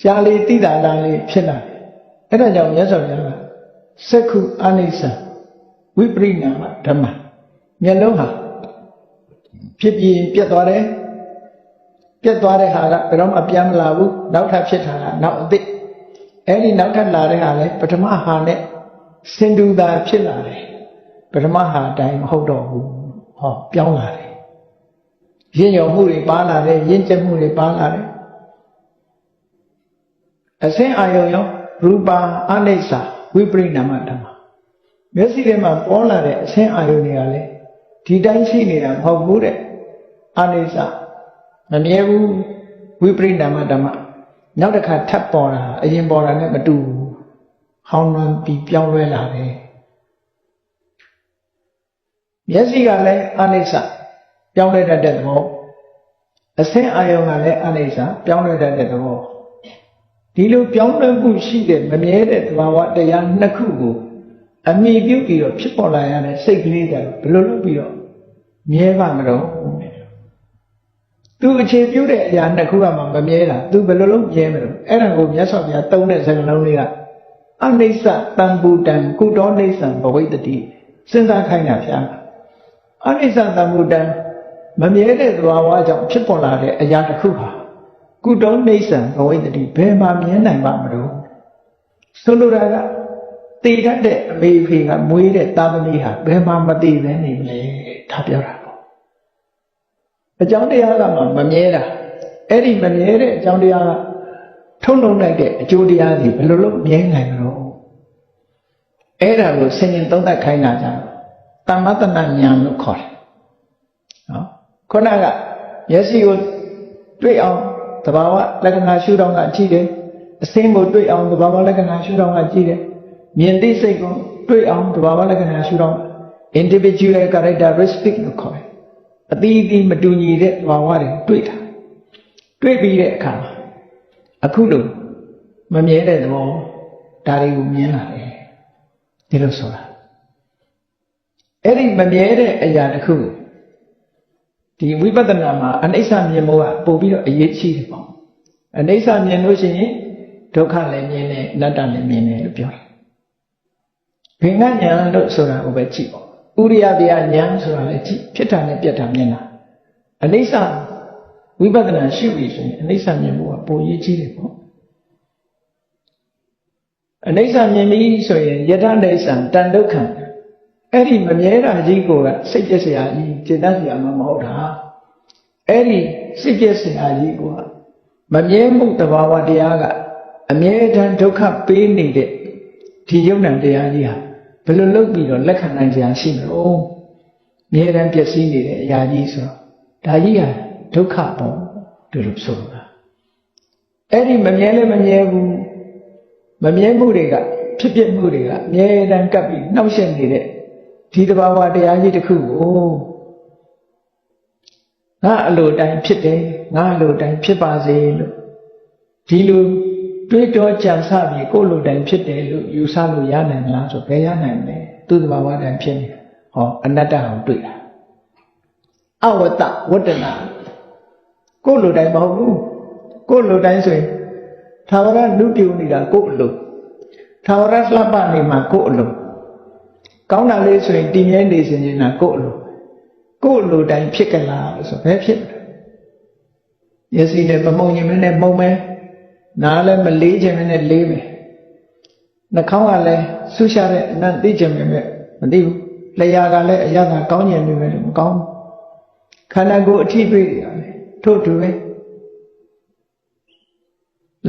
ရှားလေးတိတာတာလေးဖြစ်လာတယ်အဲ့ဒါကြောင့်မြတ်စွာဘုရားကစက္ခုအနိစ္စဝိပရိနာမဓမ္မမျက်လုံးဟာဖြစ်ပြီးပြတ်သွားတယ်ပြတ်သွားတဲ့ဟာကဘယ်တော့မှပြန်မလာဘူးနောက်ထပ်ဖြစ်တာကနောက်အသစ်အဲ့ဒီနောက်ထပ်လာတဲ့ဟာလည်းပထမဟာနဲ့စင်တူတာဖြစ်လာတယ်ပထမဟာအတိုင်းမဟုတ်တော့ဘူးဟောပြောင်းလာတယ်ရင့်ရော်မှုတွေပါလာတယ်ရင့်ကျက်မှုတွေပါလာတယ် အစင်းအာယုံရောရူပါအနိစ္စဝိပရိနာမဓမ္မမျက်စိထဲမှာပေါ်လာတဲ့အစင်းအာယုံတွေကလည်းဒီတိုင်းရှိနေတာမဟုတ်ဘူးတဲ့အနိစ္စမမြဲဘူးဝိပရိနာမဓမ္မနောက်တစ်ခါထပ်ပေါ်လာအရင်ပေါ်လာနဲ့မတူဘူးဟောင်းနှံပြီးပြောင်းလဲလာတယ်မျက်စိကလည်းအနိစ္စပြောင်းလဲတတ်တဲ့သဘောအစင်းအာယုံကလည်းအနိစ္စပြောင်းလဲတတ်တဲ့သဘော ဒီလိုပြောင်းလဲမှုရှိတဲ့မမြဲတဲ့သဘာဝတရားနှစ်ခုကိုအမိပြုပြီးတော့ဖြစ်ပေါ်လာရတဲ့စိတ်ကလေးကဘယ်လိုလုပ်ပြီးတော့မြဲပါမလို့သူအခြေပြုတဲ့အရာနှစ်ခုကမှမမြဲတာသူဘယ်လိုလုပ်မြဲမလို့အဲ့ဒါကိုမြတ်စွာဘုရားသုံးတဲ့စကားလုံးလေးကအနိစ္စတံပူတံကုတောနိစ္စံဘဝိတ္တိစဉ်းစားခိုင်းတာဗျာအနိစ္စတံပူတံမမြဲတဲ့သဘာဝကြောင့်ဖြစ်ပေါ်လာတဲ့အရာတစ်ခုဟာ ကုတောနိစ္စံဘဝိတ္တိဘယ်မှာမြဲနိုင်ပါမလို့ဆိုလိုတာကတည်တတ်တဲ့အမေဖေကမွေးတဲ့သားသမီးဟာဘယ်မှာမတည်ပဲနေမလဲဒါပြောတာပေါ့အကြောင်းတရားကမှမမြဲတာအဲ့ဒီမမြဲတဲ့အကြောင်းတရားကထုတ်လုံလိုက်တဲ့အကျိုးတရားတွေဘယ်လိုလုပ်မြဲနိုင်မလို့အဲ့ဒါကိုဆင်ញင်သုံးသပ်ခိုင်းတာကြောင့်တမ္မတနာဉာဏ်လို့ခေါ်တယ်နော်ခုနကမျက်စိကိုတွေ့အောင် သဘာဝလက္ခဏာရှုတော့ကကြည့်တယ်အစင်းကိုတွေ့အောင်သဘာဝလက္ခဏာရှုတော့ကကြည့်တယ်မြင်သိစိတ်ကိုတွေ့အောင်သဘာဝလက္ခဏာရှုတော့ individual characteristic လို့ခေါ်တယ်အသီးသီးမတူညီတဲ့သဘာဝတွေတွေ့တာတွေ့ပြီးတဲ့အခါမှာအခုလို့မမြဲတဲ့သဘောဒါတွေကိုမြင်လာတယ်ဒီလိုဆိုတာအဲ့ဒီမမြဲတဲ့အရာတစ်ခု ဒီဝိပဿနာမှာအနိစ္စမြင်ဖို့ကပို့ပြီးတော့အရေးကြီးတယ်ပေါ့အနိစ္စမြင်လို့ရှိရင်ဒုက္ခလည်းမြင်တယ်အနတ္တလည်းမြင်တယ်လို့ပြောတယ်ဘင်္ဂညာလို့ဆိုတာကိုပဲကြည့်ပေါ့ဥရိယတရားညာဆိုတာလည်းကြည့်ဖြစ်တာနဲ့ပြက်တာမြင်တာအနိစ္စဝိပဿနာရှုပြီဆိုရင်အနိစ္စမြင်ဖို့ကပိုရေးကြီးတယ်ပေါ့အနိစ္စမြင်ပြီဆိုရင်ယတနိစ္စတန်ဒုက္ခ အဲ့ဒီမမြဲတာကြီးကိုကစိတ်ပြည့်စရာကြီးစေတတ်စရာမှမဟုတ်တာအဲ့ဒီစိတ်ပြည့်စရာကြီးကိုကမမြဲမှုတဘာဝတရားကအမြဲတမ်းဒုက္ခပေးနေတဲ့ဒီယုံ nant တရားကြီးဟာဘယ်လိုလုပ်ပြီးတော့လက်ခံနိုင်ကြရှိမလို့မြဲတမ်းပျက်စီးနေတဲ့အရာကြီးဆိုတော့ဒါကြီးဟာဒုက္ခပေါ့ဒီလိုဆိုတာအဲ့ဒီမမြဲလည်းမမြဲဘူးမမြဲမှုတွေကဖြစ်ဖြစ်မှုတွေကအမြဲတမ်းကပ်ပြီးနှောက်ယှက်နေတဲ့ ဒီတဘာဝတရားကြီးတစ်ခုကိုငါအလိုတိုင်းဖြစ်တယ်ငါအလိုတိုင်းဖြစ်ပါစေလို့ဒီလိုတွေးတောကြံစပြီးကိုယ်လိုတိုင်းဖြစ်တယ်လို့ယူဆလို့ရနိုင်မလားဆိုဘယ်ရနိုင်မလဲသူ့တဘာဝတိုင်းဖြစ်နေဟောအနတ္တကိုတွေ့တာအဝတ္တဝတ္တနာကိုယ်လိုတိုင်းမဟုတ်ဘူးကိုယ်လိုတိုင်းဆိုရင်သာဝရလူပြူနေတာကိုယ်အလိုသာဝရလှပနေမှာကိုယ်အလို ကောင်းတာလေးဆိုရင်တည်မြဲနေစဉ်နေတာကိုယ်အလိုကိုယ်လိုတိုင်းဖြစ်ကြလားဆိုဘယ်ဖြစ်ရစီနဲ့မမုံရင်မနဲ့မုံမယ်နားလည်းမလေးခြင်းနဲ့လေးမယ်နှာခေါင်းကလည်းဆူရှာတဲ့အနံ့သိခြင်းပဲမသိဘူးလျှာကလည်းအရသာကောင်းခြင်းတွေပဲမကောင်းဘူးခန္ဓာကိုယ်အထိတွေ့ရတယ်ထို့တူပဲ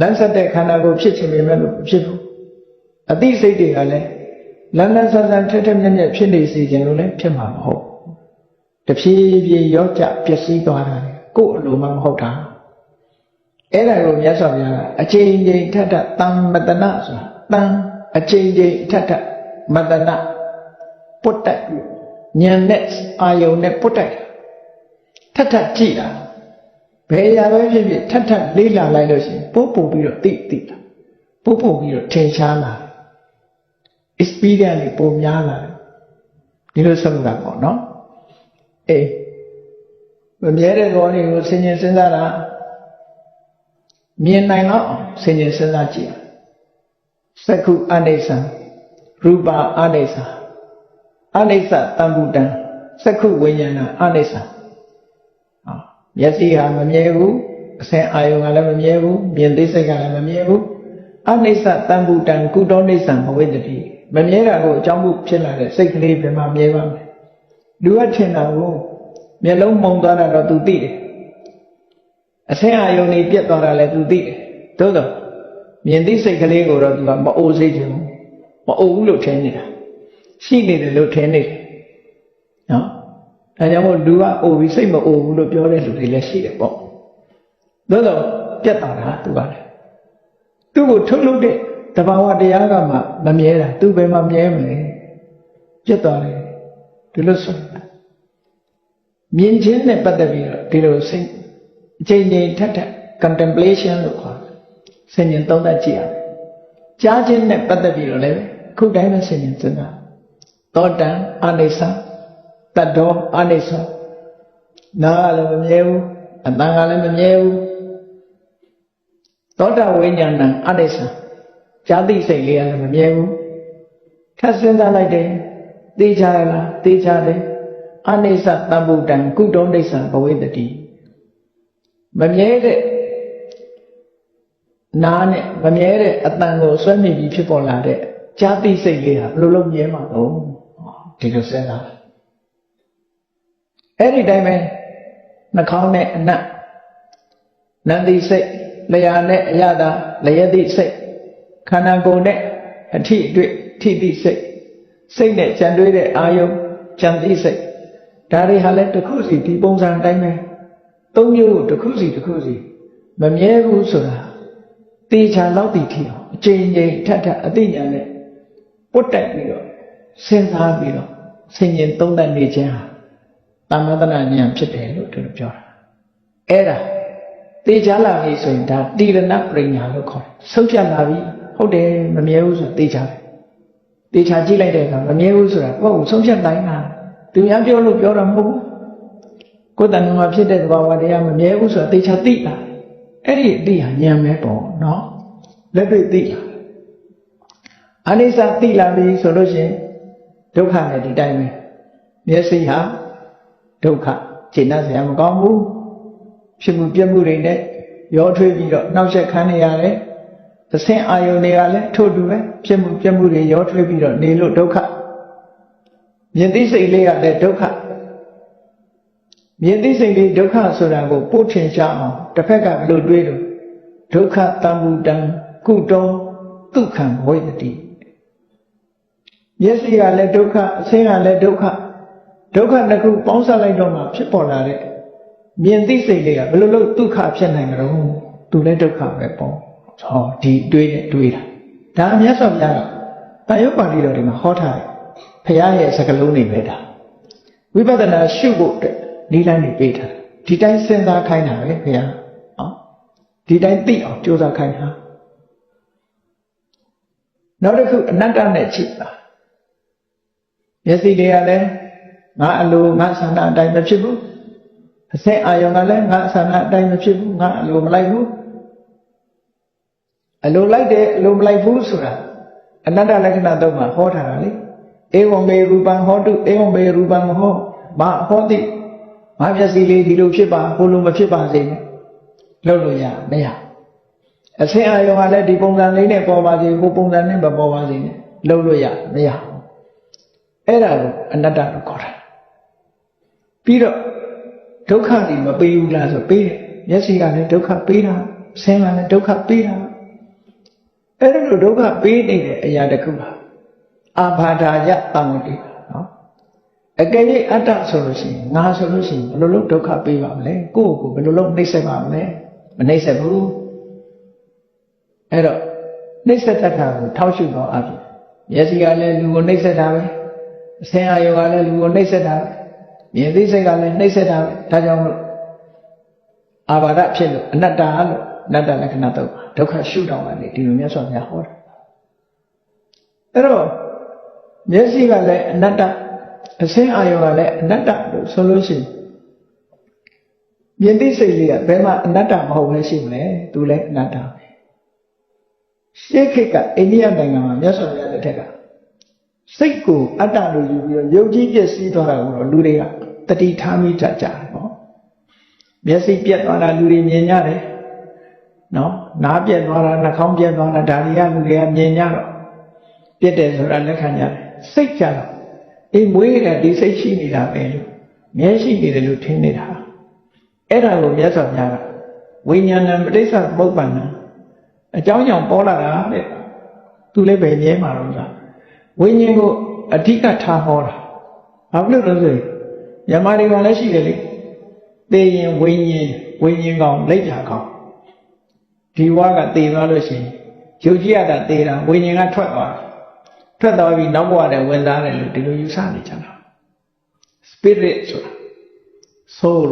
လမ်းဆက်တဲ့ခန္ဓာကိုယ်ဖြစ်ခြင်းပဲလို့ဖြစ်ဘူးအသိစိတ်တွေကလည်း လန်းလန်းဆန်းဆန်းထက်ထက်မြက်မြက်ဖြစ်နေစေခြင်းလို့လည်းဖြစ်မှာမဟုတ်တဖြည်းဖြည်းရောကြပျက်စီးသွားတာလေကိုယ်အလိုမှမဟုတ်တာအဲ့ဒါကိုမြတ်စွာဘုရားကအချိန်ချင်းထက်ထတံမတနာဆိုတာတံအချိန်ချင်းထက်ထမတနာပုတ်တက်ဉာဏ်နဲ့အာယုံနဲ့ပုတ်တက်ထက်ထကြည့်တာဘယ်ရာပဲဖြစ်ဖြစ်ထက်ထလေးလာလိုက်လို့ရှိရင်ပို့ပို့ပြီးတော့သိသိတာပို့ပို့ပြီးတော့ထင်ရှားလာ experience တွေပုံများလာတယ်ဒီလိုဆုံးတာပေါ့နော်အေးမမြဲတဲ့ဘောတွေကိုဆင်ញင်စဉ်းစားတာမြင်နိုင်တော့အောင်ဆင်ခြင်စဉ်းစားကြည့်ရစက္ခုအနိစ္စရူပအနိစ္စအနိစ္စတံပုတံစက္ခုဝိညာဏအနိစ္စဟာမျက်စိဟာမမြဲဘူးအစင်အာယုံကလည်းမမြဲဘူးမြင်သိစိတ်ကလည်းမမြဲဘူးအနိစ္စတံပုတံကုတောနိစ္စံဘဝိတ္တိ မမြဲတာကိုအကြောင်းပြုဖြစ်လာတဲ့စိတ်ကလေးဘယ်မှာမြဲပါမလဲလူကထင်တာကိုမျက်လုံးမှုံသွားတာတော့သူသိတယ်အဆင်းအာယုန်ကြီးပြတ်သွားတာလည်းသူသိတယ်သို့တော့မြင်သိစိတ်ကလေးကိုတော့သူကမအိုစေချင်ဘူးမအိုဘူးလို့ထင်နေတာရှိနေတယ်လို့ထင်နေတယ်နော်ဒါကြောင့်မို့လူကအိုပြီးစိတ်မအိုဘူးလို့ပြောတဲ့လူတွေလည်းရှိတယ်ပေါ့သို့တော့ပြတ်သွားတာသူကလည်းသူ့ကိုထုတ်လုပ်တဲ့ တဘာဝတရားကမှမမြဲတာသူဘယ်မှာမြဲမလဲပြတ်သွားတယ်ဒီလိုဆိုမြင်ခြင်းနဲ့ပတ်သက်ပြီးတော့ဒီလိုစိတ်အချိန်ချင်းထက်ထက် contemplation လို့ခေါ်တယ်ဆင်ញင်သုံးသပ်ကြည့်ရမယ်ကြားခြင်းနဲ့ပတ်သက်ပြီးတော့လည်းခုတိုင်းပဲဆင်ញင်စဉ်းစားသောတံအနိစ္စတတ္တောအနိစ္စနားကလည်းမမြဲဘူးအတန်ကလည်းမမြဲဘူးသောတာဝိညာဏအနိစ္စ ဇာတိစိတ်လေးကလည်းမမြဲဘူးထပ်စဉ်းစားလိုက်တယ်သိချရလားသိချတယ်အနိစ္စတံဗုဒ္ဓံကုတုံဒိဋ္ဌံဘဝေတတိမမြဲတဲ့နားနဲ့မမြဲတဲ့အတန်ကိုဆွဲမိပြီးဖြစ်ပေါ်လာတဲ့ဇာတိစိတ်လေးဟာဘယ်လိုလုပ်မြဲမှာတော့ဒီလိုစဉ်းစားအဲ့ဒီတိုင်းပဲနှာခေါင်းနဲ့အနတ်နန္တိစိတ်လျာနဲ့အရသာလျက်တိစိတ် ခန္ဓာကိုယ်နဲ့အထိအတွေ့ထိတိစိတ်စိတ်နဲ့ကြံတွေးတဲ့အာယုံကြံတိစိတ်ဒါတွေဟာလည်းတစ်ခုစီဒီပုံစံအတိုင်းပဲသုံးမျိုးကိုတစ်ခုစီတစ်ခုစီမမြဲဘူးဆိုတာတေချာလောက်တည်ထီအောင်အချိန်ချင်းထပ်ထပ်အသိဉာဏ်နဲ့ပုတ်တက်ပြီးတော့စဉ်းစားပြီးတော့ဆင်ញင်သုံးသပ်နေခြင်းဟာတမ္မတနာဉာဏ်ဖြစ်တယ်လို့သူတို့ပြောတာအဲ့ဒါတေချာလာပြီဆိုရင်ဒါတိရဏပရိညာလို့ခေါ်တယ်ဆုံးဖြတ်လာပြီ ဟုတ်တယ်မမြဲဘူးဆိုတေချာတယ်တေချာကြည့်လိုက်တဲ့အခါမမြဲဘူးဆိုတာကိုယ့်ကိုဆုံးဖြတ်နိုင်တာသူများပြောလို့ပြောတာမဟုတ်ဘူးကိုယ်တဏ္ဍာမှာဖြစ်တဲ့သဘာဝတရားမမြဲဘူးဆိုတာတေချာသိတာအဲ့ဒီအသိဟာဉာဏ်ပဲပေါ့နော်လက်တွေ့သိလာအနိစ္စသိလာပြီဆိုလို့ရှိရင်ဒုက္ခနဲ့ဒီတိုင်းပဲမျက်စိဟာဒုက္ခခြေနှက်စရာမကောင်းဘူးဖြစ်မှုပြက်မှုတွေနဲ့ရောထွေးပြီးတော့နှောက်ယှက်ခံနေရတယ် သစင်အာယုန်တွေကလည်းထို့တူပဲဖြစ်မှုပြက်မှုတွေရောထွေးပြီးတော့နေလို့ဒုက္ခမြင်သိစိတ်လေးကလည်းဒုက္ခမြင်သိစိတ်လေးဒုက္ခဆိုတာကိုပို့ထင်ရှားအောင်တစ်ဖက်ကဘယ်လိုတွေးလို့ဒုက္ခတံမူတံကုတောဒုက္ခံဝိတ္တိမျက်စိကလည်းဒုက္ခအဆင်းကလည်းဒုက္ခဒုက္ခတစ်ခုပေါင်းစပ်လိုက်တော့မှဖြစ်ပေါ်လာတဲ့မြင်သိစိတ်လေးကဘယ်လိုလုပ်ဒုက္ခဖြစ်နိုင်ကြတော့သူလည်းဒုက္ခပဲပေါ့ ဟောဒီတွေးနဲ့တွေးတာဒါအမြတ်စွာဘုရားကတာယုတ်ပါဠိတော်ဒီမှာဟောထားတယ်ဖရာရဲ့စကားလုံးတွေပဲဒါဝိပဿနာရှုဖို့အတွက်နိလန်းနေပေးထားဒီတိုင်းစဉ်းစားခိုင်းတာပဲဖရာဟောဒီတိုင်းသိအောင်ကြိုးစားခိုင်းတာနောက်တစ်ခုအနတ္တနဲ့ချိတာမျက်စိတွေကလည်းငါအလိုငါဆန္ဒအတိုင်းမဖြစ်ဘူးအစက်အာယုံကလည်းငါဆန္ဒအတိုင်းမဖြစ်ဘူးငါအလိုမလိုက်ဘူး အလိုလိုက်တယ်အလိုမလိုက်ဘူးဆိုတာအနတ္တလက္ခဏာတော့မှဟောထားတာလေဧဝံမေရူပံဟောတုဧဝံမေရူပံမဟောမဟောတိငါမျက်စိလေးဒီလိုဖြစ်ပါဟိုလိုမဖြစ်ပါစေနဲ့လုပ်လို့ရမရအစင်အာယုံကလည်းဒီပုံစံလေးနဲ့ပေါ်ပါစေဟိုပုံစံနဲ့မပေါ်ပါစေနဲ့လုပ်လို့ရမရအဲ့ဒါကိုအနတ္တလို့ခေါ်တာပြီးတော့ဒုက္ခတွေမပေးဘူးလားဆိုပေးတယ်မျက်စိကလည်းဒုက္ခပေးတာဆင်းကလည်းဒုက္ခပေးတာ အဲ့ဒါလိုဒုက္ခပေးနေတဲ့အရာတစ်ခုပါအာဘာဒာယတံဝတိနော်အကယ်၍အတ္တဆိုလို့ရှိရင်ငါဆိုလို့ရှိရင်ဘယ်လိုလုပ်ဒုက္ခပေးပါမလဲကိုယ့်ကိုယ်ဘယ်လိုလုပ်နှိမ့်ဆက်ပါမလဲမနှိမ့်ဆက်ဘူးအဲ့တော့နှိမ့်ဆက်တတ်တာကိုထောက်ရှုတော့အဖြစ်မျက်စိကလည်းလူကိုနှိမ့်ဆက်တာပဲအဆင်းအာယုကလည်းလူကိုနှိမ့်ဆက်တာပဲမြင်သိစိတ်ကလည်းနှိမ့်ဆက်တာပဲဒါကြောင့်မလို့အာဘာဒဖြစ်လို့အနတ္တလို့အ နတ္တလက္ခဏာတော့ဒုက္ခရှုတောင်းတယ်ဒီလိုမြတ်စွာဘုရားဟောတာအဲ့တော့မျက်စိကလည်းအနတ္တအစင်းအာယုံကလည်းအနတ္တလို့ဆိုလို့ရှိရင်မြင်သိစိတ်လေးကဘယ်မှာအနတ္တမဟုတ်ပဲရှိမလဲသူလည်းအနတ္တပဲရှေးခေတ်ကအိန္ဒိယနိုင်ငံမှာမြတ်စွာဘုရားလက်ထက်ကစိတ်ကိုအတ္တလို့ယူပြီးတော့ယုံကြည်ပြည့်စည်သွားတာကိုတော့လူတွေကတတိထားမိတတ်ကြတယ်နော်မျက်စိပြက်သွားတာလူတွေမြင်ကြတယ် နော်နားပြက်သွားတာနှာခေါင်းပြက်သွားတာဒါတွေကလူတွေကမြင်ကြတော့ပြက်တယ်ဆိုတာလက်ခံကြတယ်စိတ်ကြတော့အေးမွေးတယ်ဒီစိတ်ရှိနေတာပဲလို့မျက်ရှိနေတယ်လို့ထင်နေတာအဲ့ဒါကိုမြတ်စွာဘုရားကဝိညာဏပဋိစ္စသမုပ္ပန္နအကြောင်းကြောင့်ပေါ်လာတာတဲ့သူလည်းပဲမြဲမှာတော့လားဝိညာဉ်ကိုအဓိကထားဟောတာဘာဖြစ်လို့လဲဆိုရင်မြမတွေကလည်းရှိတယ်လေသေရင်ဝိညာဉ်ဝိညာဉ်ကောင်လက်ပြကောင် ဒီဝါကသေသွားလို့ရှိရင်ယုတ်ကြည်ရတာသေတာဝိညာဉ်ကထွက်သွားထွက်သွားပြီးနောက်ဘဝနဲ့ဝင်သားတယ်လို့ဒီလိုယူဆနေကြတာ spirit ဆိုတာ soul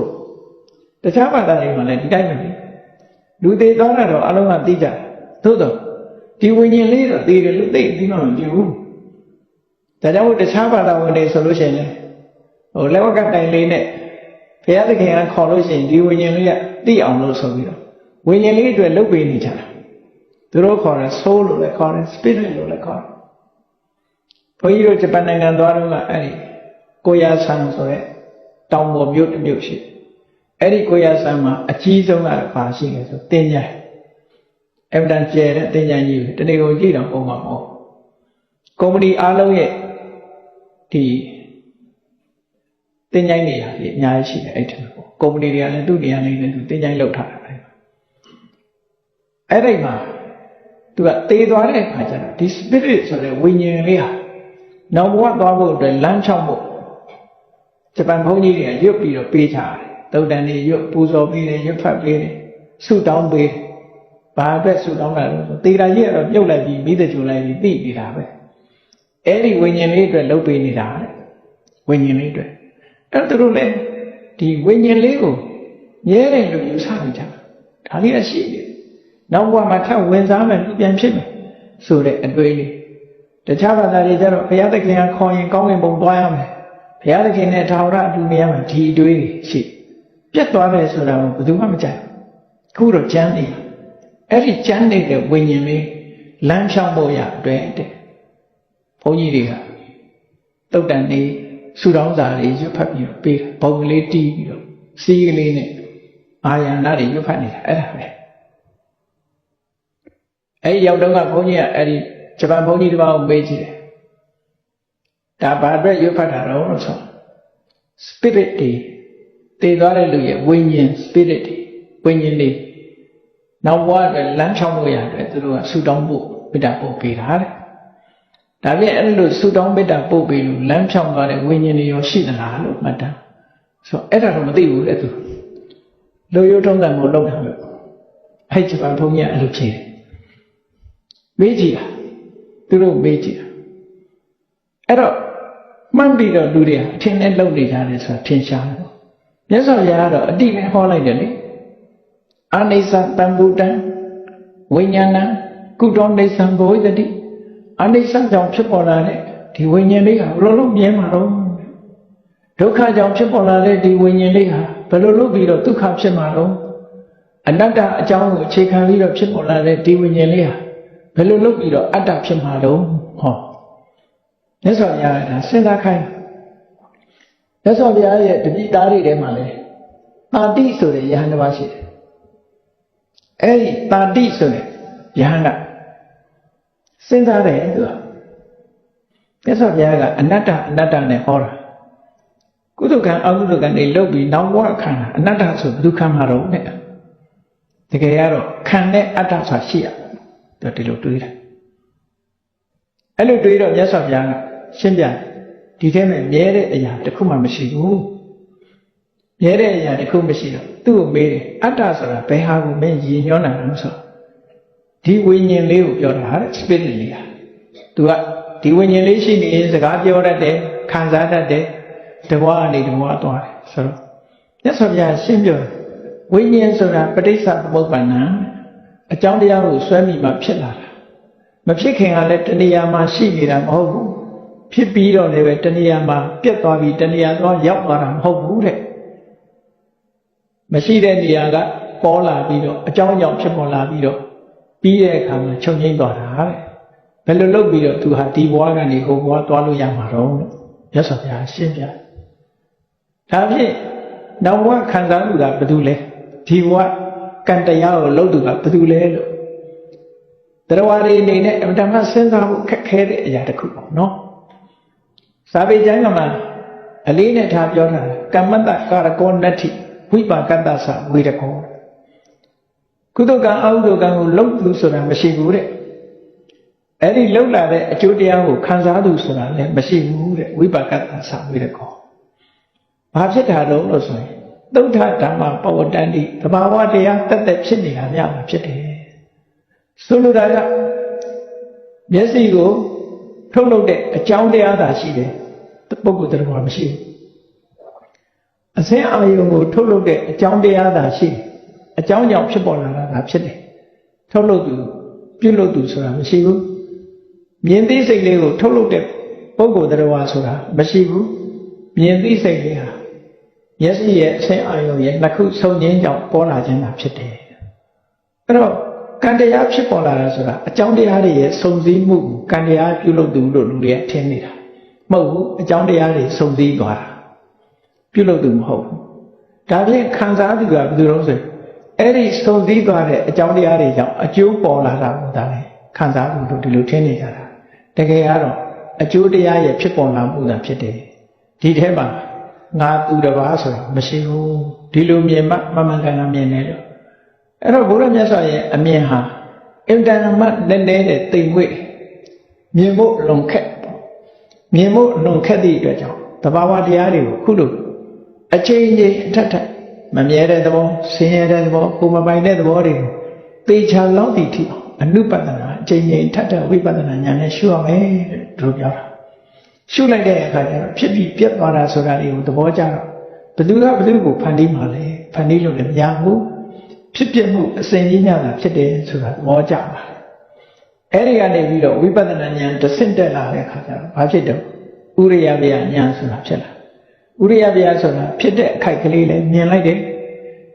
တခြားဘာသာတွေမှာလည်းဒီတိုင်းပဲလေလူသေးသွားတာတော့အလုံးကသိကြတယ်သို့တော့ဒီဝိညာဉ်လေးတော့သေတယ်လို့သိပြီးမှမပြဘူးဒါကြောင့်မို့တခြားဘာသာဝင်တွေဆိုလို့ရှိရင်လည်းဟိုလက်ဝက်ကတိုင်လေးနဲ့ဘုရားသခင်ကခေါ်လို့ရှိရင်ဒီဝိညာဉ်လေးကသိအောင်လို့ဆိုပြီးတော့ ဝိညာဉ်လေးအတွက်လုပ်ပေးနေကြတာသူတို့ခေါ်တယ် soul လို့လည်းခေါ်တယ် spirit လို့လည်းခေါ်တယ်ဘုန်းကြီးတို့ဂျပန်နိုင်ငံသွားတော့ကအဲ့ဒီကိုယာဆန်ဆိုတဲ့တောင်ပေါ်မြို့တစ်မြို့ရှိတယ်အဲ့ဒီကိုရဆန်းမှာအကြီးဆုံးကတော့ဘာရှိလဲဆိုတင်ညာအမတန်ကျဲတဲ့တင်ညာကြီးတနေ့ကိုကြည့်တော့ပုံမှာမဟုတ်ကုမ္ပဏီအားလုံးရဲ့ဒီတင်ညာနေရာကြီးအများကြီးရှိတယ်အဲ့ထက်ပေါ့ကုမ္ပဏီတွေကလည်းသူ့နေရာလေးနဲ့သူတင်ညာလောက်ထားတာပဲ အဲ့ဒီမှာသူကတေးသွားတဲ့အခါကျတော့ဒီ spirit ဆိုတဲ့ဝိညာဉ်လေးဟာနောက်ဘဝသွားဖို့အတွက်လမ်းချောက်ဖို့ဂျပန်ဘုန်းကြီးတွေကရွတ်ပြီးတော့ပေးချတယ်သုတ်တန်တွေရွတ်ပူဇော်ပေးတယ်ရွတ်ဖတ်ပေးတယ်ဆုတောင်းပေးတယ်ဘာအတွက်ဆုတောင်းတာလဲဆိုတေတာကြီးကတော့ပြုတ်လိုက်ပြီးမိသက်ချူလိုက်ပြီးသိနေတာပဲအဲ့ဒီဝိညာဉ်လေးအတွက်လှုပ်ပေးနေတာတဲ့ဝိညာဉ်လေးအတွက်အဲ့သူတို့လည်းဒီဝိညာဉ်လေးကိုမြဲတယ်လို့ယူဆနေကြဒါလေးအရှိတယ် နောက်ဘဝမှာထပ်ဝင်စားမယ်လူပြန်ဖြစ်မယ်ဆိုတဲ့အတွေ့လေးတခြားဘာသာတွေကျတော့ဘုရားသခင်ကခေါ်ရင်ကောင်းကင်ဘုံသွားရမယ်ဘုရားသခင်နဲ့ထာဝရအတူနေရမယ်ဒီအတွေ့ရှိတယ်ပြတ်သွားတယ်ဆိုတာကိုဘယ်သူမှမကြိုက်ခုတော့ကျမ်းနေအဲ့ဒီကျမ်းနေတဲ့ဝိညာဉ်လေးလမ်းဖြောင်းဖို့ရအတွက်တဲ့ဘုန်းကြီးတွေကတုတ်တန်နေဆူတောင်းစာတွေရွတ်ဖတ်ပြီးတော့ပေးဘုံကလေးတီးပြီးတော့စီးကလေးနဲ့အာယန္တာတွေရွတ်ဖတ်နေတာအဲ့ဒါပဲ အဲ့ဒီရောက်တော့ကဘုန်းကြီးကအဲ့ဒီဂျပန်ဘုန်းကြီးတစ်ပါးကိုမေးကြည့်တယ်ဒါဘာအတွက်ရွတ်ဖတ်တာတော့ဆို spirit တွေတည်သွားတဲ့လူရဲ့ဝိညာဉ် spirit တွေဝိညာဉ်လေးနောက်ဘဝအတွက်လမ်းဖြောင်းလို့ရတယ်သူတို့ကဆူတောင်းဖို့မေတ္တာပို့ပေးတာတဲ့ဒါပြင်အဲ့လိုဆူတောင်းမေတ္တာပို့ပေးလို့လမ်းဖြောင်းသွားတဲ့ဝိညာဉ်တွေရောရှိသလားလို့မှတ်တာဆိုအဲ့ဒါတော့မသိဘူးတဲ့သူလူရိုးထုံးတယ်မို့လောက်တာလို့အဲ့ဒီဘာဘုန်းကြီးအဲ့လိုဖြေတယ် မေးကြည့်တာသူတို့မေးကြည့်တာအဲ့တော့မှန်ပြီးတော့လူတွေအထင်နဲ့လုံနေကြတယ်ဆိုတာထင်ရှားတယ်မြတ်စွာဘုရားကတော့အတိပဲဟောလိုက်တယ်လေအနိစ္စတံဗုဒ္ဓံဝိညာဏကုတောနိစ္စံဘဝိတတိအနိစ္စကြောင့်ဖြစ်ပေါ်လာတဲ့ဒီဝိညာဉ်လေးဟာဘယ်လိုလုပ်မြဲမှာတော့ဒုက္ခကြောင့်ဖြစ်ပေါ်လာတဲ့ဒီဝိညာဉ်လေးဟာဘယ်လိုလုပ်ပြီးတော့ဒုက္ခဖြစ်မှာတော့အနတ္တအကြောင်းကိုအခြေခံပြီးတော့ဖြစ်ပေါ်လာတဲ့ဒီဝိညာဉ်လေးဟာဘ ယ်လိုလုပ်ပြီးတော့အတ္တဖြစ်မှာတော့ဟောမြတ်စွာဘုရားကဒါစဉ်းစားခိုင်းမြတ်စွာဘုရားရဲ့တပိသားတွေထဲမှာလည်းတာတိဆိုတဲ့ယဟန်တစ်ပါးရှိတယ်။အဲဒီတာတိဆိုတဲ့ယဟန်ကစဉ်းစားတယ်သူကမြတ်စွာဘုရားကအနတ္တအနတ္တနဲ့ဟောတာကုသကံအကုသကံတွေလုတ်ပြီးနောက်ဘဝခံတာအနတ္တဆိုဘယ်သူခံမှာတော့နဲ့တကယ်ကတော့ခံတဲ့အတ္တဆိုတာရှိရ သူဒီလိုတွေးတယ်အဲ့လိုတွေးတော့မြတ်စွာဘုရားကရှင်းပြတယ်ဒီထဲမှာမြဲတဲ့အရာတစ်ခုမှမရှိဘူးမြဲတဲ့အရာတစ်ခုမရှိတော့သူ့ကိုမေးတယ်အတ္တဆိုတာဘယ်ဟာကိုမင်းရည်ညွှန်းနိုင်လို့ဆိုဒီဝိညာဉ်လေးကိုပြောတာတဲ့ spirit လေးဟာသူကဒီဝိညာဉ်လေးရှိနေစကားပြောတတ်တယ်ခံစားတတ်တယ်တဘွားအနေတဘွားသွားတယ်ဆိုတော့မြတ်စွာဘုရားရှင်းပြောဝိညာဉ်ဆိုတာပဋိစ္စသမုပ္ပန္န အကြောင်းတရားကိုဆွဲမိမှဖြစ်လာတာမဖြစ်ခင်ကလည်းတဏှာမှာရှိနေတာမဟုတ်ဘူးဖြစ်ပြီးတော့လည်းပဲတဏှာမှာပြတ်သွားပြီးတဏှာတော့ရောက်သွားတာမဟုတ်ဘူးတဲ့မရှိတဲ့နေရာကပေါ်လာပြီးတော့အကြောင်းကြောင့်ဖြစ်ပေါ်လာပြီးတော့ပြီးတဲ့အခါမှာချုပ်ငိမ့်သွားတာတဲ့ဘယ်လိုလုပ်ပြီးတော့သူဟာဒီဘဝကနေဟိုဘဝသွားလို့ရမှာတော့မြတ်စွာဘုရားရှင်းပြဒါဖြင့်နောက်ဘဝခံစားမှုကဘာတူလဲဒီဘဝ ကံတရားကိုလုပ်သူကဘာတူလဲလို့တရားဝါရီအနေနဲ့အမှန်တမ်းစဉ်းစားဖို့ခက်ခဲတဲ့အရာတစ်ခုပေါ့နော်စာပေကျမ်းကမှာအလေးနဲ့ထားပြောတာကမ္မတကာရကောနတ္ထိဝိပါကတ္တသဝေရကောကုသကံအဟုဒကံကိုလုပ်သူဆိုတာမရှိဘူးတဲ့အဲ့ဒီလှုပ်လာတဲ့အကျိုးတရားကိုခံစားသူဆိုတာလည်းမရှိဘူးတဲ့ဝိပါကတ္တသဝေရကောဘာဖြစ်တာတော့လို့ဆိုရင် သုဒ္ဓဓမ္မပဝတ္တန္တိသဘာဝတရားတက်တက်ဖြစ်နေတာများမှာဖြစ်တယ်ဆိုလိုတာကမျက်စိကိုထုတ်လုပ်တဲ့အကြောင်းတရားသာရှိတယ်ပုဂ္ဂိုလ်တရားမရှိဘူးအစင်းအာယုံကိုထုတ်လုပ်တဲ့အကြောင်းတရားသာရှိတယ်အကြောင်းကြောင့်ဖြစ်ပေါ်လာတာဖြစ်တယ်ထုတ်လုပ်သူပြုလုပ်သူဆိုတာမရှိဘူးမြင်သိစိတ်လေးကိုထုတ်လုပ်တဲ့ပုဂ္ဂိုလ်တရားဆိုတာမရှိဘူးမြင်သိစိတ်လေးဟာ မျက်စိရဲ့အစင်းအာယုံရဲ့နှစ်ခုဆုံခြင်းကြောင့်ပေါ်လာခြင်းသာဖြစ်တယ်အဲ့တော့ကံတရားဖြစ်ပေါ်လာတာဆိုတာအကြောင်းတရားတွေရဲ့စုံစည်းမှုကံတရားပြုလုပ်သူလို့လူတွေကထင်နေတာမဟုတ်ဘူးအကြောင်းတရားတွေစုံစည်းသွားတာပြုလုပ်သူမဟုတ်ဘူးဒါဖြင့်ခံစားသူကဘယ်သူလို့ဆိုရင်အဲ့ဒီစုံစည်းသွားတဲ့အကြောင်းတရားတွေကြောင့်အကျိုးပေါ်လာတာကိုဒါလည်းခံစားသူတို့ဒီလိုထင်နေကြတာတကယ်ကတော့အကျိုးတရားရဲ့ဖြစ်ပေါ်လာမှုသာဖြစ်တယ်ဒီထဲမှာ ငါသူတစ်ပါးဆိုတာမရှိဘူးဒီလိုမြင်မှမမှန်ကန်ကန်မြင်တယ်လို့အဲ့တော့ဘုရားမြတ်စွာရဲ့အမြင်ဟာအင်တန်မှနည်းနည်းနဲ့တိမ်မွေ့မြင်ဖို့လွန်ခက်မြင်ဖို့လွန်ခက်သည့်အတွက်ကြောင့်တဘာဝတရားတွေကိုခုလိုအချိန်ချင်းအထက်ထက်မမြဲတဲ့သဘောဆင်းရဲတဲ့သဘောကိုမပိုင်တဲ့သဘောတွေကိုသေချာလောက်တည်ထိအောင်အနုပဒနာအချိန်ချင်းထက်ထက်ဝိပဿနာဉာဏ်နဲ့ရှုရမယ်လို့ပြောတာ ရှုလိုက်တဲ့အခါကျတော့ဖြစ်ပြီးပြတ်သွားတာဆိုတာတွေကိုသဘောကျတော့ဘယ်သူကဘယ်သူကိုဖန်တီးမှလဲဖန်တီးလို့လည်းမရဘူးဖြစ်ပြမှုအစဉ်ကြီးညတာဖြစ်တယ်ဆိုတာသဘောကျပါအဲ့ဒီကနေပြီးတော့ဝိပဿနာဉာဏ်တစ်ဆင့်တက်လာတဲ့အခါကျတော့ဘာဖြစ်တော့ဥရိယဗျာဉာဏ်ဆိုတာဖြစ်လာဥရိယဗျာဆိုတာဖြစ်တဲ့အခိုက်ကလေးလည်းမြင်လိုက်တယ်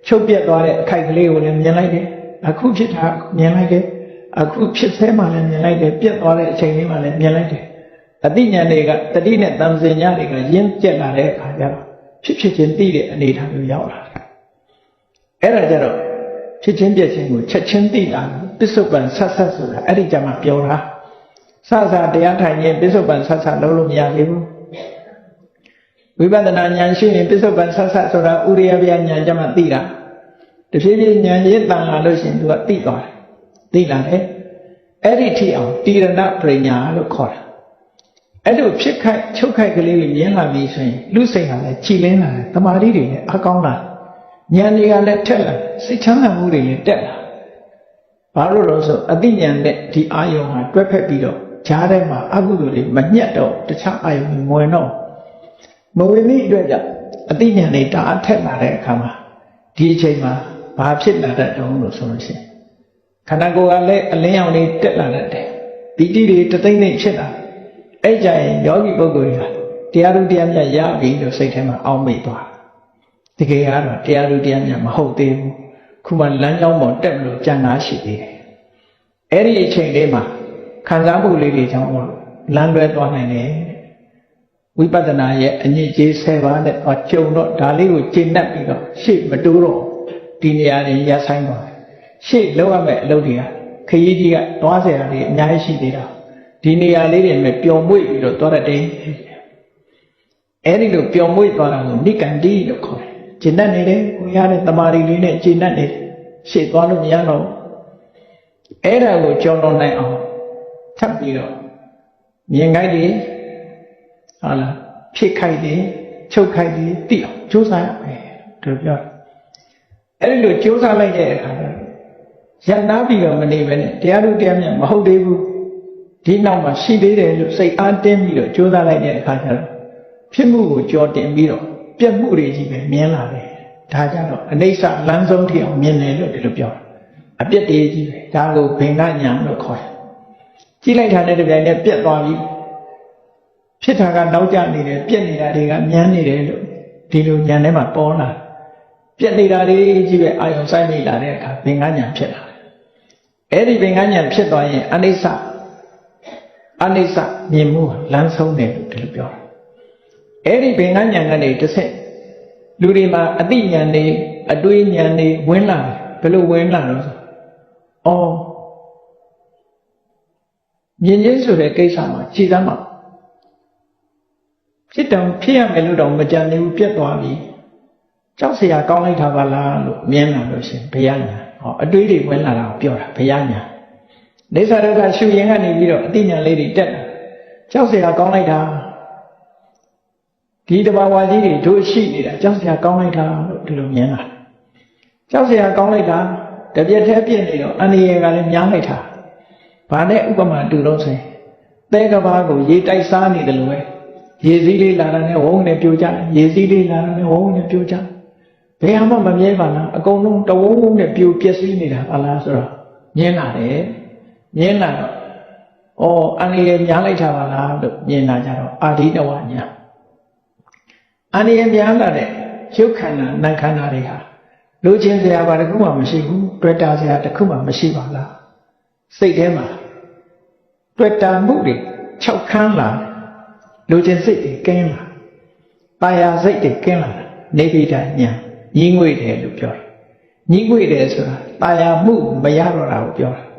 ချုပ်ပြတ်သွားတဲ့အခိုက်ကလေးကိုလည်းမြင်လိုက်တယ်အခုဖြစ်တာမြင်လိုက်တယ်အခုဖြစ်သေးမှလည်းမြင်လိုက်တယ်ပြတ်သွားတဲ့အချိန်လေးမှလည်းမြင်လိုက်တယ် အတိညာတွေကတတိနဲ့တန်စင်ညာတွေကရင်းကျက်လာတဲ့အခါကျတော့ဖြစ်ဖြစ်ချင်းသိတဲ့အနေအထားမျိုးရောက်လာတယ်အဲ့ဒါကြတော့ဖြစ်ချင်းပြက်ချင်းကိုချက်ချင်းသိတာပစ္စုပန်ဆက်ဆက်ဆိုတာအဲ့ဒီကြမှာပြောတာစစတရားထိုင်ရင်ပစ္စုပန်ဆက်ဆက်လုံးလို့မရသေးဘူးဝိပဿနာဉာဏ်ရှိရင်ပစ္စုပန်ဆက်ဆက်ဆိုတာဥရိယဗျာဉာဏ်ကြမှာသိတာတဖြည်းဖြည်းဉာဏ်ရည်တန်လာလို့ရှိရင်သူကသိသွားတယ်သိလာတယ်အဲ့ဒီထိအောင်တိရဏပရိညာလို့ခေါ်တာ အဲ့လိုဖြစ်ခိုက်ချုပ်ခိုက်ကလေးတွေမြင်လာပြီဆိုရင်လူစိတ်ကလည်းကြည်လင်းလာတယ်တမာတိတွေလည်းအကောင်းလာဉာဏ်တွေကလည်းထက်လာစိတ်ချမ်းသာမှုတွေလည်းတက်လာဘာလို့လဲဆိုအတိဉာဏ်နဲ့ဒီအာယုံဟာတွဲဖက်ပြီးတော့ဈားထဲမှာအကုသိုလ်တွေမညှက်တော့တခြားအာယုံတွေမဝင်တော့မဝင်သည့်အတွက်ကြောင့်အတိဉာဏ်တွေတအားထက်လာတဲ့အခါမှာဒီအချိန်မှာဘာဖြစ်လာတတ်တုံးလို့ဆိုလို့ရှိရင်ခန္ဓာကိုယ်ကလည်းအလင်းရောင်တွေတက်လာတတ်တယ်ပီတိတွေတသိမ့်သိမ့်ဖြစ်လာ အဲ့ကြရင်ယောဂီပုဂ္ဂိုလ်တွေကတရားသူတရားမြတ်ရပြီလို့စိတ်ထဲမှာအောင်းမိသွားတကယ်ကတော့တရားသူတရားမြတ်မဟုတ်သေးဘူးခုမှလမ်းကြောင်းပေါ်တက်လို့ကြံ့နာရှိသေးတယ်အဲ့ဒီအချိန်လေးမှာခံစားမှုလေးတွေကြောင့်လမ်းလွဲသွားနိုင်တယ်ဝိပဿနာရဲ့အညစ်အကြေး10ပါးနဲ့တော့ကြုံတော့ဒါလေးကိုကျင့်တတ်ပြီးတော့ရှေ့မတိုးတော့ဒီနေရာတွေရပ်ဆိုင်သွားတယ်ရှေ့လောက်ရမယ့်အလုပ်တွေကခရီးကြီးကသွားเสียတာတွေအများကြီးရှိသေးတာ ဒီနေရာလေးတွေနဲ့ပျော်မွေ့ပြီးတော့သွားတတ်တယ်အဲ့ဒီလိုပျော်မွေ့သွားတာကိုနိကန္တိလို့ခေါ်တယ်ကျင့်တတ်နေတယ်ကိုရတဲ့တမာရီလေးနဲ့ကျင့်တတ်နေတယ်ရှေ့သွားလို့မရတော့အဲ့ဒါကိုကြော်လွန်နိုင်အောင်ထပ်ပြီးတော့မြင်ခိုက်တွေဟုတ်လားဖြစ်ခိုက်တွေချုပ်ခိုက်တွေသိအောင်ကြိုးစားရမယ်သူပြောအဲ့ဒီလိုကြိုးစားလိုက်တဲ့အခါကျရန်နာပြီးတော့မနေပဲနဲ့တရားသူတရားမြတ်မဟုတ်သေးဘူး ဒီနောက်မှာရှိသေးတယ်လို့စိတ်အားတင်းပြီးတော့ကြိုးစားလိုက်တဲ့အခါကျတော့ဖြစ်မှုကိုကြော်တင်ပြီးတော့ပြက်မှုတွေကြီးပဲမြင်လာတယ်ဒါကြတော့အနိစ္စလမ်းဆုံးထိအောင်မြင်တယ်လို့ဒီလိုပြောတာအပြက်တွေကြီးပဲဒါကိုဘင်္ဂညာလို့ခေါ်တယ်ကြည့်လိုက်တာနဲ့တပြိုင်တည်းပြက်သွားပြီဖြစ်တာကနောက်ကျနေတယ်ပြက်နေတာတွေကမြန်းနေတယ်လို့ဒီလိုညာထဲမှာပေါ်လာပြက်နေတာလေးကြီးပဲအာယုံဆိုင်နေလာတဲ့အခါဘင်္ဂညာဖြစ်လာတယ်အဲ့ဒီဘင်္ဂညာဖြစ်သွားရင်အနိစ္စ အနိစ္စမြင်မှုလမ်းဆုံးတယ်လို့ဒီလိုပြောတယ်အဲ့ဒီဘင်္ဂညာကနေတစ်ဆက်လူတွေမှာအတိညာနေအတွေးညာနေဝင်လာတယ်ဘယ်လိုဝင်လာလို့ဆိုအော်မြင်ချင်းဆိုတဲ့ကိစ္စမှာခြေသားမှာဖြစ်တောင်ဖြစ်ရမယ်လို့တောင်မကြံနေဘူးပြတ်သွားပြီကြောက်เสียကောင်းလိုက်တာပါလားလို့မြင်လာလို့ရှင်ဘုရားညာဟောအတွေးတွေဝင်လာတာကိုပြောတာဘုရားညာ နေသရကရှုရင်ကနေပြီးတော့အတိညာလေးတွေတက်လာကြောက်เสียကောင်းလိုက်တာဒီတဘာဝကြီးတွေတို့ရှိနေတာကြောက်เสียကောင်းလိုက်တာလို့ဒီလိုမြင်လာကြောက်เสียကောင်းလိုက်တာတပြက်တည်းပြည့်နေတော့အန္တရာယ်ကလည်းများလိုက်တာဘာနဲ့ဥပမာတူတော့ဆိုရင်သဲကဘာကိုရေတိုက်စားနေတယ်လို့ပဲရေစည်းလေးလာတာနဲ့ဝုန်းနဲ့ပြိုကြရေစည်းလေးလာတာနဲ့ဝုန်းနဲ့ပြိုကြဘယ်မှမမြဲပါလားအကုန်လုံးတဝုန်းဝုန်းနဲ့ပြိုပျက်စီးနေတာပါလားဆိုတော့မြင်လာတယ် မြင်လာတော့ဩအန္တရာယ်များလိုက်တာပါလားလို့မြင်လာကြတော့အာဒီတဝညာအန္တရာယ်များလာတဲ့ရုပ်ခန္ဓာနာမ်ခန္ဓာတွေဟာလူချင်းစရာဘာတစ်ခုမှမရှိဘူးတွေ့တာစရာတစ်ခုမှမရှိပါလားစိတ်ထဲမှာတွေ့တာမှုတွေ၆ခန်းလာလူချင်းစိတ်တွေကင်းလာပါယာစိတ်တွေကင်းလာနေဗိဒညာညီငွေတယ်လို့ပြောတယ်ညီငွေတယ်ဆိုတာပါယာမှုမရတော့တာကိုပြောတာ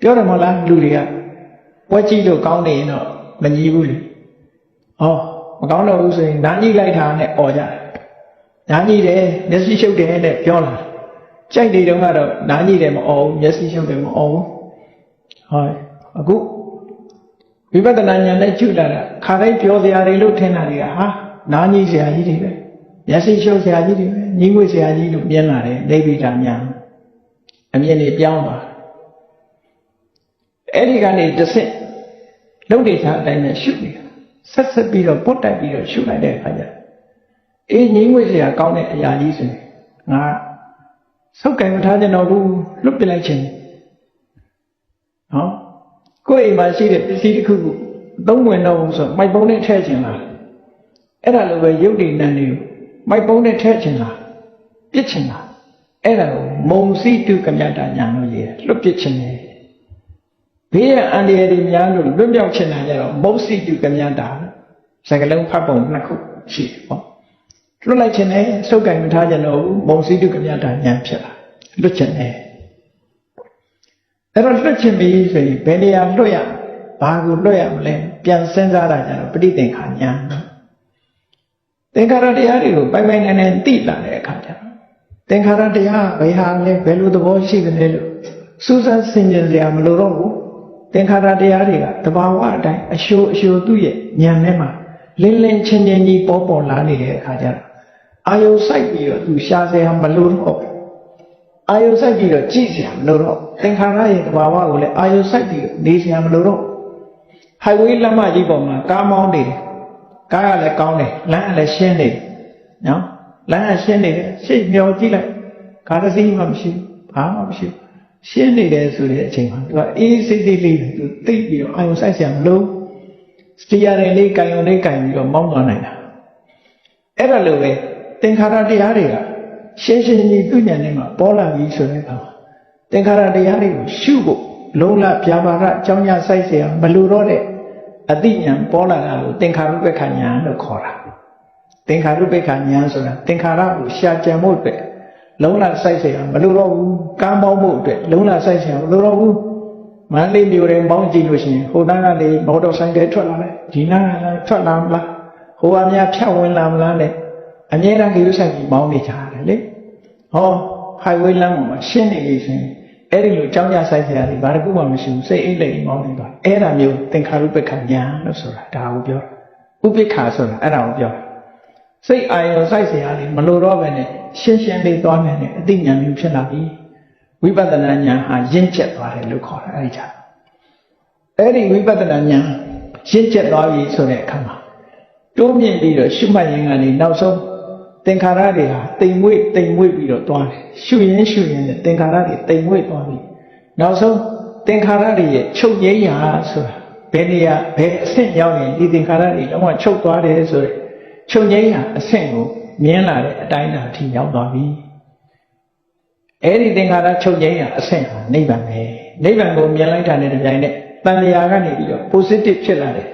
ပြောတယ်မဟုတ်လားလူတွေကဝက်ကြည့်လို့ကောင်းနေရင်တော့မညီဘူးလေဟောမကောင်းတော့ဘူးဆိုရင်နားကြီးလိုက်တာနဲ့អော်ကြတယ်နားကြီးတယ်မျက်စိရှုပ်တယ်နဲ့ပြောလာကြိုက်နေတော့ကတော့နားကြီးတယ်မអော်ဘူးမျက်စိရှုပ်တယ်မអော်ဘူးဟောအခုဝိပဿနာဉာဏ်နဲ့ကျุလာတာခါတိုင်းပြောစရာတွေလို့ထင်တာတွေကဟာနားကြီးစရာကြီးတွေပဲမျက်စိရှုပ်စရာကြီးတွေပဲညီငွေစရာကြီးလို့မြင်လာတယ်ဒိဋ္ဌိတာဉာဏ်အမြင်တွေပြောင်းသွား အဲ့ဒီကနေတစ်ဆင့်လုံဒေသအတိုင်းနဲ့ရှုနေတာဆက်ဆက်ပြီးတော့ပုတ်တိုက်ပြီးတော့ရှုလိုက်တဲ့အခါကျအေးညီငွေစရာကောင်းတဲ့အရာကြီးဆိုရင်ငါဆုပ်ကင်မထားတဲ့တော့ဘူးလွတ်ပြလိုက်ခြင်းနော်ကိုယ့်အိမ်မှာရှိတဲ့ပစ္စည်းတစ်ခုခုသုံးဝင်တော့ဘူးဆိုမိုက်ပုံးနဲ့ထည့်ခြင်းလားအဲ့ဒါလိုပဲယုတ်တိနံတွေကိုမိုက်ပုံးနဲ့ထည့်ခြင်းလားပြစ်ခြင်းလားအဲ့ဒါကိုမုံစီတုကမြတာညာလို့ရေးလွတ်ပြစ်ခြင်းလေ ဘေးရအန္တရာယ်တွေများလို့လွတ်မြောက်ခြင်းလာကြတော့မုံစီတုကမြတာစကလုံးဖတ်ပုံနှစ်ခုရှိတယ်ပေါ့လွတ်လိုက်ခြင်းနဲ့စုပ်ကင်မထားကြတော့ဘူးမုံစီတုကမြတာညာဖြစ်လာလွတ်ခြင်းနဲ့အဲ့တော့လွတ်ခြင်းပြီးဆိုရင်ဘယ်နေရာလွတ်ရဘာကိုလွတ်ရမလဲပြန်စဉ်းစားတာကြတော့ပဋိသင်္ခါညာသင်္ခါရတရားတွေကိုပိုင်ပိုင်နိုင်နိုင်သိလာတဲ့အခါကျတော့သင်္ခါရတရားဘယ်ဟာလဲဘယ်လိုသဘောရှိသလဲလို့စူးစမ်းဆင်ခြင်စရာမလိုတော့ဘူး သင်္ခါရတရားတွေကတဘာဝအတိုင်းအရှိုးအရှိုးသူ့ရဲ့ဉာဏ်ထဲမှာလင်းလင်းချင်းချင်းကြီးပေါ်ပေါ်လာနေတဲ့အခါကျတော့အာယုစိုက်ပြီးတော့သူရှားစရာမလိုတော့ဘူးအာယုစိုက်ပြီးတော့ကြည့်စရာမလိုတော့သင်္ခါရရဲ့တဘာဝကိုလည်းအာယုစိုက်ပြီးတော့နေစရာမလိုတော့ဟိုက်ဝေးလမ်းမကြီးပေါ်မှာကားမောင်းနေတယ်ကားကလည်းကောင်းတယ်လမ်းကလည်းရှင်းနေတယ်နော်လမ်းကရှင်းနေတယ်ရှေ့မျောကြည့်လိုက်ကားတစ်စီးမှမရှိဘူးဘာမှမရှိဘူး ရှင်းနေတယ်ဆိုတဲ့အချိန်မှာသူကအေးစိတ်စိတ်လေးသူသိပ်ပြီးတော့အာယုံဆိုင်ဆရာမလို့စတီယာတယ်လေးကံယုံလေးကံပြီးတော့မောင်းသွားနိုင်တာအဲ့ဒါလိုပဲသင်္ခါရတရားတွေကရှင်းရှင်းကြီးသူ့ဉာဏ်ထဲမှာပေါ်လာပြီဆိုတဲ့အခါမှာသင်္ခါရတရားတွေကိုရှုဖို့လုံးလပြာပါရအကြောင်းရဆိုင်ဆရာမလို့တော့တဲ့အတိဉာဏ်ပေါ်လာတာကိုသင်္ခါရုပ္ပခဉာဏ်လို့ခေါ်တာသင်္ခါရုပ္ပခဉာဏ်ဆိုတာသင်္ခါရကိုရှာကြံဖို့အတွက် လုံးလစိုက်เสียမလိုတော့ဘူးကမ်းပေါင်းဖို့အတွက်လုံးလစိုက်เสียမလိုတော့ဘူးမန္တလေးမြို့ရင်ပေါင်းကြည့်လို့ရှိရင်ဟိုတန်းကနေမော်တော်ဆိုင်ကထွက်လာတယ်ဒီနားကလည်းထွက်လာမလားဟိုအများဖြတ်ဝင်လာမလားနဲ့အမြဲတမ်းကြည့်လို့ဆိုင်ပြီးမောင်းနေကြရတယ်လေဟော highway လမ်းပေါ်မှာရှင်းနေပြီဆိုရင်အဲ့ဒီလိုကြောင်းကြဆိုင်စရာတွေဘာတစ်ခုမှမရှိဘူးစိတ်အိတ်လိုက်မောင်းနေသွားအဲ့ဒါမျိုးသင်္ခါရုပ္ပခညာလို့ဆိုတာဒါကိုပြောဥပိ္ပခါဆိုတာအဲ့ဒါကိုပြောစိတ်အာရုံစိုက်စရာတွေမလိုတော့ပဲနဲ့ ရှင်းရှင်းလေးသွားမယ်နဲ့အသိဉာဏ်မျိုးဖြစ်လာပြီဝိပဿနာဉာဏ်ဟာရင့်ကျက်သွားတယ်လို့ခေါ်တာအဲ့ဒီကြအဲ့ဒီဝိပဿနာဉာဏ်ရင့်ကျက်သွားပြီဆိုတဲ့အခါမှာတိုးမြင့်ပြီးတော့ရှုမှတ်ရင်ကနေနောက်ဆုံးသင်္ခါရတွေဟာတိမ်မွေ့တိမ်မွေ့ပြီးတော့သွားတယ်ရှုရင်ရှုရင်သင်္ခါရတွေတိမ်မွေ့သွားပြီနောက်ဆုံးသင်္ခါရတွေရဲ့ချုပ်ငြိမ်းရာဆိုတာဘယ်နေရာဘယ်အဆင့်ရောက်ရင်ဒီသင်္ခါရတွေလုံးဝချုပ်သွားတယ်ဆိုရယ်ချုပ်ငြိမ်းရာအဆင့်ကို မြင်လာတဲ့အတိုင်းအတာအထိရောက်သွားပြီအဲ့ဒီသင်္ခါရချုပ်ငြိမ်းရအဆင့်ဟာနိဗ္ဗာန်ပဲနိဗ္ဗာန်ကိုမြင်လိုက်တာနဲ့တပြိုင်နက်တန်လျာကနေပြီးတော့ positive ဖြစ်လာတယ်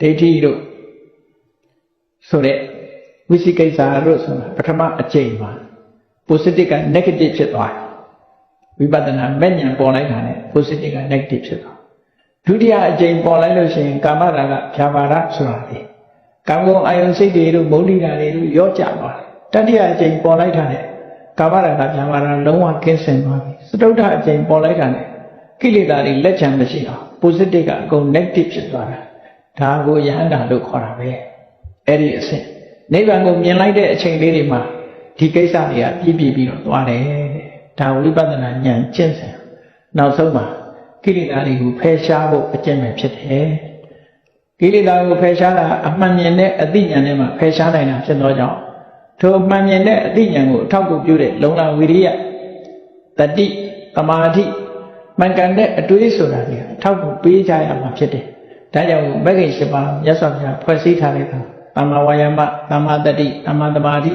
ဒိဋ္ဌိတို့ဆိုတဲ့ဝိသိကိစ္စတို့ဆိုတာပထမအကျိန်မှာ positive က negative ဖြစ်သွားတယ်ဝိပဿနာမဲ့ဉဏ်ပေါ်လိုက်တာနဲ့ positive က negative ဖြစ်သွားဒုတိယအကျိန်ပေါ်လိုက်လို့ရှိရင်ကာမရာဂဖြာပါဒဆိုတာလေ ကာမဂုဏ်အာယုန်စိတ်တွေတို့မုန်းတိတာတွေတို့ရော့ကျသွားတယ်တတိယအကျိန်ပေါ်လိုက်တာနဲ့ကာမရာဂဖြာပါဒလုံးဝကင်းစင်သွားပြီစတုတ္ထအကျိန်ပေါ်လိုက်တာနဲ့ကိလေသာတွေလက်ချံမရှိအောင် positive ကအကုန် negative ဖြစ်သွားတာဒါကိုယဟန္တာလို့ခေါ်တာပဲအဲ့ဒီအဆင့်နိဗ္ဗာန်ကိုမြင်လိုက်တဲ့အချိန်လေးတွေမှာဒီကိစ္စတွေကပြည့်ပြည့်ပြီးတော့သွားတယ်တဲ့ဒါဝိပဿနာဉာဏ်ကျင့်စဉ်နောက်ဆုံးမှာကိလေသာတွေကိုဖယ်ရှားဖို့အကျင့်ပဲဖြစ်တယ် ကိလေသာကိုဖယ်ရှားတာအမှန်မြင်တဲ့အသိဉာဏ်နဲ့မှဖယ်ရှားနိုင်တာဖြစ်သောကြောင့်ထိုအမှန်မြင်တဲ့အသိဉာဏ်ကိုအထောက်အကူပြုတဲ့လုံလဝိရိယတတိသမာဓိမှန်ကန်တဲ့အတွေးဆိုတာတွေအထောက်အကူပေးကြရမှာဖြစ်တယ်ဒါကြောင့်မဂ္ဂင်၈ပါးမြတ်စွာဘုရားဖွဲ့စည်းထားတဲ့အခါသမ္မာဝါယာမသမ္မာတတိသမ္မာသမာဓိ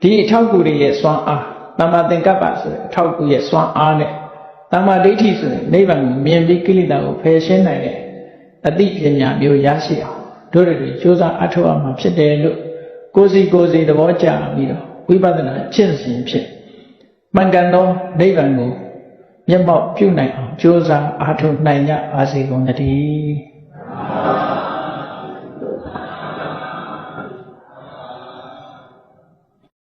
ဒီအထောက်အကူတွေရဲ့စွမ်းအားသမ္မာသင်္ကပ္ပဆိုတဲ့အထောက်အကူရဲ့စွမ်းအားနဲ့သမ္မာဒိဋ္ဌိဆိုတဲ့နိဗ္ဗာန်ကိုမြင်ပြီးကိလေသာကိုဖယ်ရှင်းနိုင်တဲ့ အသိပညာမျိုးရရှိအောင်တို့တွေကြိုးစားအထောက်အမှာဖြစ်တယ်လို့ကိုယ်စီကိုယ်စီသဘောကျပြီးတော့ဝိပဿနာကျင့်စဉ်ဖြစ်မှန်ကန်သောနိဗ္ဗာန်ကိုမျက်မှောက်ပြုနိုင်အောင်ကြိုးစားအားထုတ်နိုင်ကြပါစေကုန်သတည်း